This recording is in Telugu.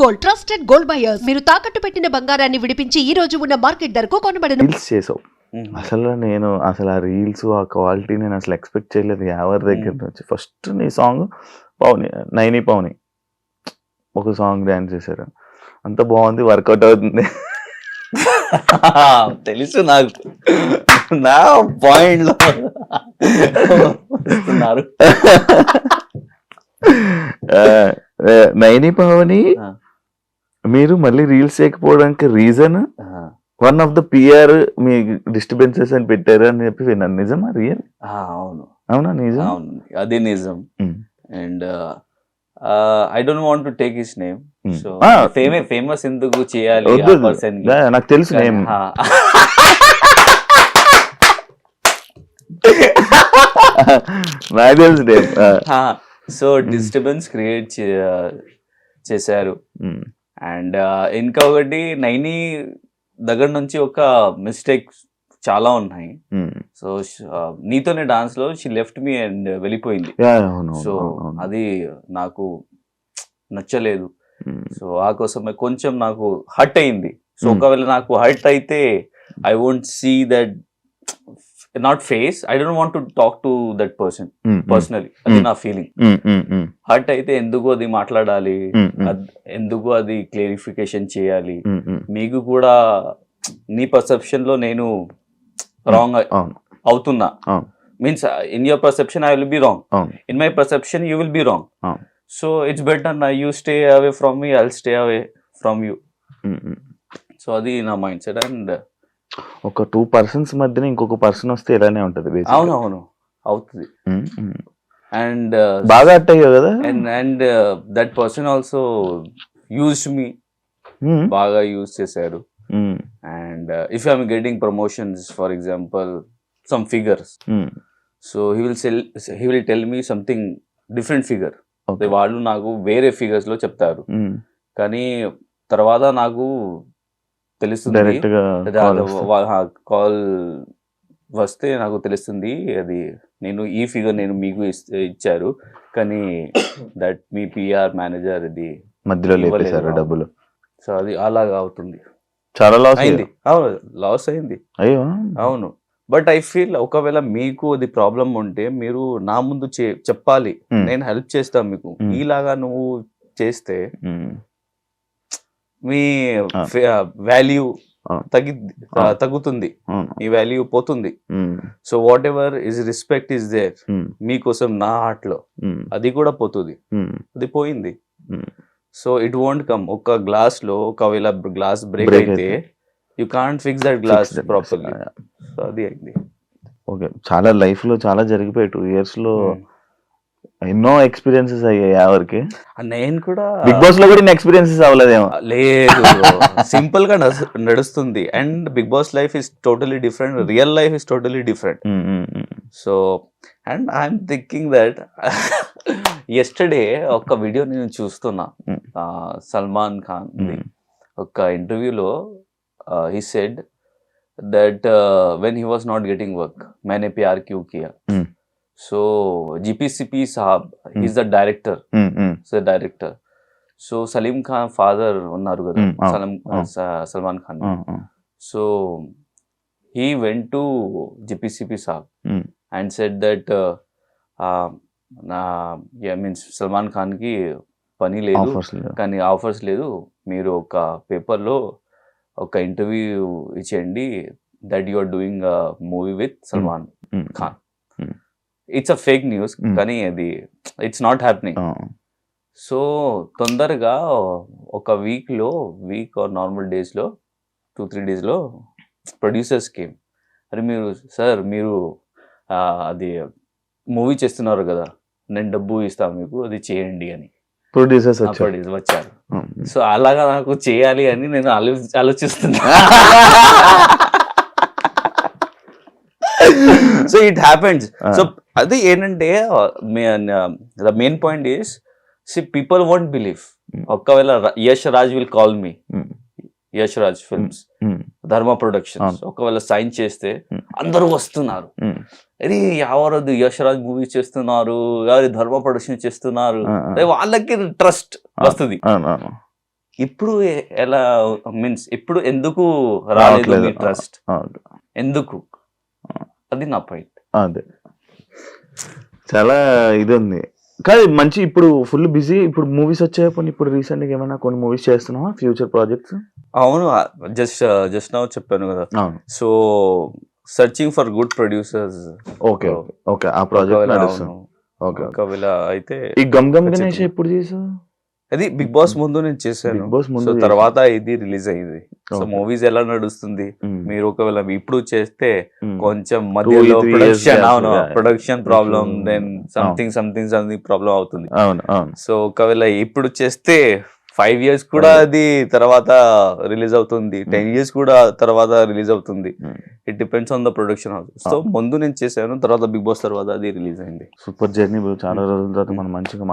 గోల్డ్ ట్రస్టెడ్ గోల్డ్ బయర్స్ మీరు తాకట్టు పెట్టిన బంగారాన్ని విడిపించి ఈ రోజు ఉన్న మార్కెట్ ధరకు కొనబడను. రీల్స్ చేసావు. అసలు నేను అసలు ఆ రీల్స్ ఆ క్వాలిటీ నేను అసలు ఎక్స్పెక్ట్ చేయలేదు. ఎవరి దగ్గర నుంచి? ఫస్ట్ నీ సాంగ్ పౌని నైని పౌని. ఒక సాంగ్ డాన్స్ చేశారు. అంత బాగుంది వర్కౌట్ అవుతుంది. తెలుసు నాకు. నా పాయింట్లో. వస్తున్నారు నైని పవని. మీరు మళ్ళీ reels చేయకపోవడానికి reason one of the PR me disturbances అని పెట్టారు అని చెప్పి విన్నాను. నిజమా? రియల్ అవును. అవునా? నిజం? అవును. అది నిజం. And I don't want to take his name Hmm. సో. ఫేమే ఫేమస్ ఎందుకు చేయాలి? నాకు తెలుసు నేమ్ నాకు తెలుసు నేమ్ సో డిస్టర్బెన్స్ క్రియేట్ చేశారు. అండ్ ఇంకా ఒకటి నైని దగ్గర నుంచి ఒక మిస్టేక్ చాలా ఉన్నాయి. సో నీతోనే డాన్స్లో షీ లెఫ్ట్ మీ అండ్ వెళ్ళిపోయింది. సో అది నాకు నచ్చలేదు. సో ఆ కోసమే కొంచెం నాకు హర్ట్ అయింది. So Hmm. ఒకవేళ నాకు హర్ట్ అయితే I won't see that not face I don't want to talk to that person personally అది Hmm. నా ఫీలింగ్ హర్ట్ అయితే ఎందుకు అది మాట్లాడాలి? ఎందుకు అది క్లియరిఫికేషన్ చేయాలి? మీకు కూడా నీ పర్సెప్షన్లో నేను రాంగ్ అవుతున్నా. Means in your perception I will be wrong in my perception you will be wrong. So it's better నా you stay away from me I'll stay away from you. So అది నా మైండ్ సెట్ అండ్ ఒక టూ పర్సన్స్ మధ్యన ఇంకొక పర్సన్ వస్తే ఇలానే ఉంటది. అవును అవును అవుతుంది ఉమ్, ఉమ్. అండ్ బాగా అట్ అయ్యావు కదా and and that person also use me బాగా యూజ్ చేశారు and if I'm getting promotions for example some figures. So he will sell he will tell me something different figure. వాళ్ళు నాకు వేరే ఫిగర్స్లో చెప్తారు ఉమ్. కానీ తర్వాత నాకు తెలుస్తుంది. కాల్ వస్తే. నాకు తెలుస్తుంది అది. నేను ఈ ఫిగర్ నేను మీకు ఇచ్చారు. కానీ దట్ మీ పిఆర్ మేనేజర్ ఇది మధ్యలో. లేపేశారు డబ్బులు. సో అది అలాగా అవుతుంది. చాలా లాస్ అయింది. అవును లాస్ అయింది. అయ్యో. అవును. బట్ ఐ ఫీల్ ఒకవేళ మీకు అది ప్రాబ్లం ఉంటే మీరు నా ముందు చెప్పాలి. Hmm. నేను హెల్ప్ చేస్తాను మీకు. Hmm. ఈలాగా నువ్వు చేస్తే ఉమ్, మీ. వాల్యూ. తగ్గి. తగ్గుతుంది. మీ వాల్యూ పోతుంది so whatever is respect is there మీకోసం నా హార్ట్లో అది కూడా పోతుంది అది పోయింది. సో ఇట్ వోంట్ కమ్ ఒక గ్లాస్లో ఒకవేళ గ్లాస్ బ్రేక్ అయితే. You can't fix that glass properly. So అది అయింది ఓకే చాలా లైఫ్లో చాలా జరిగిపోయాయి టూ ఇయర్స్లో. ఎన్నో ఎక్స్పీరియన్సెస్ అయ్యాయి ఎవరికి నేను కూడా బిగ్ బాస్లో కూడా నేను ఎక్స్పీరియన్సెస్ అవ్వలేదేమో. లేదు సింపుల్గా నడుస్తుంది. And Bigg Boss life is totally different real life is totally different so and I'm thinking that yesterday ఒక వీడియో నేను చూస్తున్నా. సల్మాన్ ఖాన్ ఒక ఇంటర్వ్యూలో he said that when he was not getting work Maine Pyar Kyun Kiya so GPCP Saab is the director the director so Salim Khan father ఉన్నారు కదా సలం. స- Salman Khan so he went to GPCP Saab. And set that నా మీన్స్ సల్మాన్ ఖాన్కి పని లేదు. కానీ ఆఫర్స్ లేదు. మీరు ఒక పేపర్లో ఒక ఇంటర్వ్యూ ఇచ్చేయండి that you are doing movie with Salman Khan. It's a fake news Hmm. కానీ అది ఇట్స్ నాట్ హ్యాపెనింగ్ సో తొందరగా ఒక వీక్లో వీక్ ఆర్ నార్మల్ డేస్లో టూ త్రీ డేస్లో ప్రొడ్యూసర్స్ కేమ్ అరే మీరు సార్ మీరు అది మూవీ చేస్తున్నారు కదా నేను డబ్బు ఇస్తాను మీకు అది చేయండి అని. ప్రొడ్యూసర్స్ వచ్చారు. సో అలాగా నాకు చేయాలి అని నేను ఆలో ఆలోచిస్తున్నా. So it happens Ah. So అది ఏంటంటే the main point is see people won't believe. ఒకవేళ Yash Raj will call me Yash Raj films Dharma productions ఒకవేళ సైన్ చేస్తే Mm. అందరూ వస్తున్నారు. ఉమ్, అది ఎవరది యష్ రాజ్ మూవీ చేస్తున్నారు? ఎవరి ధర్మ ప్రొడక్షన్ చేస్తున్నారు? ఆ. అదే వాళ్ళకి ట్రస్ట్ Ah. వస్తుంది. ఇప్పుడు ఎలా మీన్స్ ఇప్పుడు ఎందుకు రాలేదు ట్రస్ట్ ఎందుకు? అది నా పాయింట్ అదే. చాలా ఇది ఉంది కానీ మంచి ఇప్పుడు ఫుల్ బిజీ ఇప్పుడు మూవీస్ వచ్చేయప్పుడు ఇప్పుడు రీసెంట్గా ఏమైనా కొన్ని మూవీస్ చేస్తున్నావా? ఫ్యూచర్ ప్రాజెక్ట్స్ అవును జస్ట్ జస్ట్ నౌ చెప్పాను కదా. So searching for good producers okay okay ఆ ప్రాజెక్ట్ ఓకే. ఒకవేళ అయితే ఈ గమ్ గమ్. గణేష్ ఎప్పుడు చేసావు? అది బిగ్ బాస్ ముందు నేను చేశాను. బిగ్ బాస్ ముందు. తర్వాత ఇది రిలీజ్ అయింది. సో. మూవీస్ ఎలా నడుస్తుంది? ఉమ్, మీరు ఒకవేళ ఇప్పుడు చేస్తే ఉమ్. కొంచెం మధ్యలో ప్రొడక్షన్ అవును. Production problem. Then something something something problem అవుతుంది. సో ఒకవేళ ఇప్పుడు చేస్తే ఫైవ్ ఇయర్స్ కూడా. అది తర్వాత రిలీజ్ అవుతుంది. టెన్ ఇయర్స్ కూడా తర్వాత రిలీజ్ అవుతుంది. It depends on the production house so ముందు నేను చేశాను తర్వాత బిగ్ బాస్ తర్వాత అది రిలీజ్ అయింది. సూపర్ జర్నీ చాలా రోజుల తర్వాత మనం మంచిగా